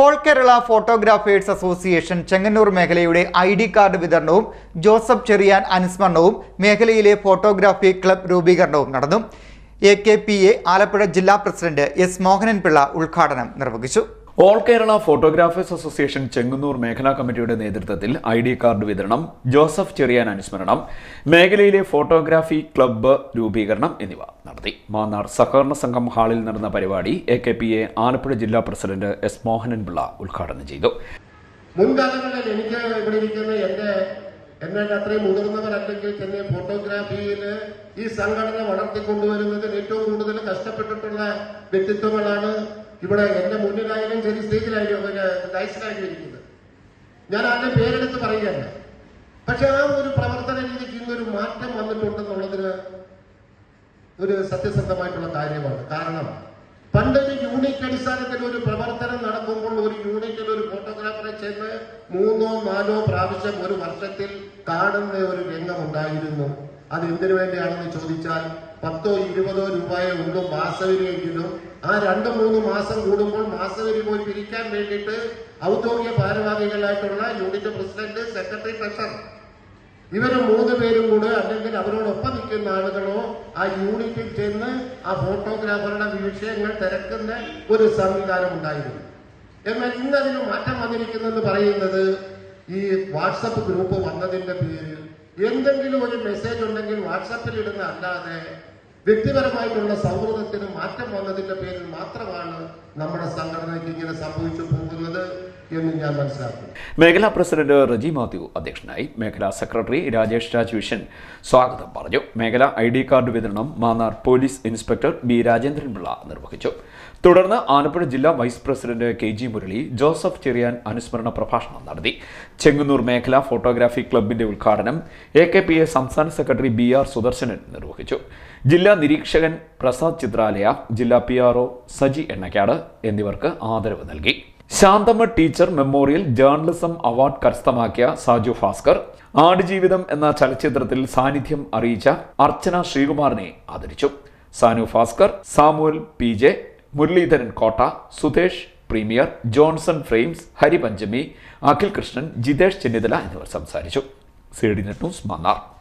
All Kerala photographers association Chengannur മേഖലയുടെ I D card വിതരണവും Joseph Cherian അനുസ്മരണവും മേഖലയിലെ ഫോട്ടോഗ്രാഫി ക്ലബ് രൂപീകരണവും നടന്നു. A K P A Alappuzha ജില്ലാ പ്രസിഡന്റ് എസ് മോഹനൻ പിള്ള ഉദ്ഘാടനം നിർവഹിച്ചു. All Kerala photographers association Chengannur മേഖലാ കമ്മിറ്റിയുടെ നേതൃത്വത്തിൽ ഐ ഡി കാർഡ് വിതരണം ജോസഫ് ചെറിയാൻ അനുസ്മരണം മേഖലയിലെ ഫോട്ടോഗ്രാഫി ക്ലബ്ബ് രൂപീകരണം എന്നിവ നടത്തി. മാന്നാർ സഹകരണ സംഘം ഹാളിൽ നടന്ന പരിപാടി A K P A Alappuzha ജില്ലാ പ്രസിഡന്റ് എസ് മോഹനൻ പിള്ള ഉദ്ഘാടനം ചെയ്തു. മുൻകാലങ്ങളിൽ ഇരിക്കുന്ന എന്റെ എന്നെ അത്രയും മുതിർന്നവരല്ലെങ്കിൽ തന്നെ ഫോട്ടോഗ്രാഫിയിൽ ഈ സംഘടന വളർത്തിക്കൊണ്ടുവരുന്നതിൽ ഏറ്റവും കൂടുതൽ കഷ്ടപ്പെട്ടിട്ടുള്ള വ്യക്തിത്വങ്ങളാണ് ഇവിടെ എന്റെ മുന്നിലായാലും ശരി സ്റ്റേജിലായാലും പിന്നെ ഡൈസിലായാലും ഇരിക്കുന്നത്. ഞാൻ അതിന്റെ പേരെടുത്ത് പറയുകയല്ല. പക്ഷെ ആ ഒരു പ്രവർത്തന രീതിക്ക് ഇന്നൊരു മാറ്റം വന്നിട്ടുണ്ടെന്നുള്ളതിന് ഒരു സത്യസന്ധമായിട്ടുള്ള കാര്യമാണ്. കാരണം പണ്ടൊരു യൂണിറ്റ് അടിസ്ഥാനത്തിൽ ഒരു പ്രവർത്തനം നടക്കുമ്പോൾ ഒരു യൂണിറ്റിൽ ഒരു ഫോട്ടോഗ്രാഫറെ ചെന്ന് മൂന്നോ നാലോ പ്രാവശ്യം ഒരു വർഷത്തിൽ കാണുന്ന ഒരു രംഗം ഉണ്ടായിരുന്നു. അത് എന്തിനു വേണ്ടിയാണെന്ന് ചോദിച്ചാൽ പത്തോ ഇരുപതോ രൂപയോ ഉള്ളൂ മാസവരിയെങ്കിലും ആ രണ്ട് മൂന്ന് മാസം കൂടുമ്പോൾ മാസവരി പോയി പിരിക്കാൻ വേണ്ടിയിട്ട് ഔദ്യോഗിക ഭാരവാഹികളായിട്ടുള്ള യൂണിറ്റ് പ്രസിഡന്റ് സെക്രട്ടറി ട്രഷറർ. ഇവർ മൂന്ന് പേരും കൂടെ അല്ലെങ്കിൽ അവരോടൊപ്പം നിൽക്കുന്ന ആളുകളോ ആ യൂണിറ്റിൽ ചെന്ന് ആ ഫോട്ടോഗ്രാഫറുടെ വിഷയങ്ങൾ തിരക്കുന്ന ഒരു സംവിധാനം ഉണ്ടായിരുന്നു. എന്നാൽ ഇന്നതിന് മാറ്റം വന്നിരിക്കുന്നെന്ന് പറയുന്നത് ഈ വാട്സപ്പ് ഗ്രൂപ്പ് വന്നതിന്റെ പേരിൽ എന്തെങ്കിലും ഒരു മെസ്സേജ് ഉണ്ടെങ്കിൽ വാട്സാപ്പിൽ ഇടുന്ന അല്ലാതെ വ്യക്തിപരമായിട്ടുള്ള സൗഹൃദത്തിന് മാറ്റം വന്നതിന്റെ പേരിൽ മാത്രമാണ് നമ്മുടെ സംഘടനയ്ക്ക് ഇങ്ങനെ സംഭവിച്ചു പോകുന്നത് എന്ന് ഞാൻ മനസ്സിലാക്കുന്നു. മേഖലാ പ്രസിഡന്റ് റജി മാത്യു അധ്യക്ഷനായി മേഖലാ സെക്രട്ടറി രാജേഷ് രാജ് വിഷൻ സ്വാഗതം പറഞ്ഞു. മേഖലാ ഐ ഡി കാർഡ് വിതരണം Mannar police inspector B Rajendran Pillai നിർവഹിച്ചു. തുടർന്ന് ആലപ്പുഴ ജില്ലാ vice president K G Murali Joseph Cherian അനുസ്മരണ പ്രഭാഷണം നടത്തി. ചെങ്ങന്നൂർ മേഖല ഫോട്ടോഗ്രാഫി ക്ലബിന്റെ ഉദ്ഘാടനം എ കെ പി എ സംസ്ഥാന സെക്രട്ടറി ബി ആർ സുദർശനൻ നിർവഹിച്ചു. ജില്ലാ നിരീക്ഷകൻ പ്രസാദ് ചിത്രാലയ ജില്ലാ P R O Saji Ennakkad എന്നിവർക്ക് ആദരവ് നൽകി. Shanthamma teacher memorial journalism award കരസ്ഥമാക്കിയ സാജു ഭാസ്കർ ആടുജീവിതം എന്ന ചലച്ചിത്രത്തിൽ സാന്നിധ്യം അറിയിച്ച അർച്ചന ശ്രീകുമാറിനെ ആദരിച്ചു. Sanu Bhaskar Samuel P J Muraleedharan Kotta Sudhesh premier Johnson frames Haripanchami Akhil Krishnan Jithesh Chennithala എന്നിവർ സംസാരിച്ചു. C D net news Mannar.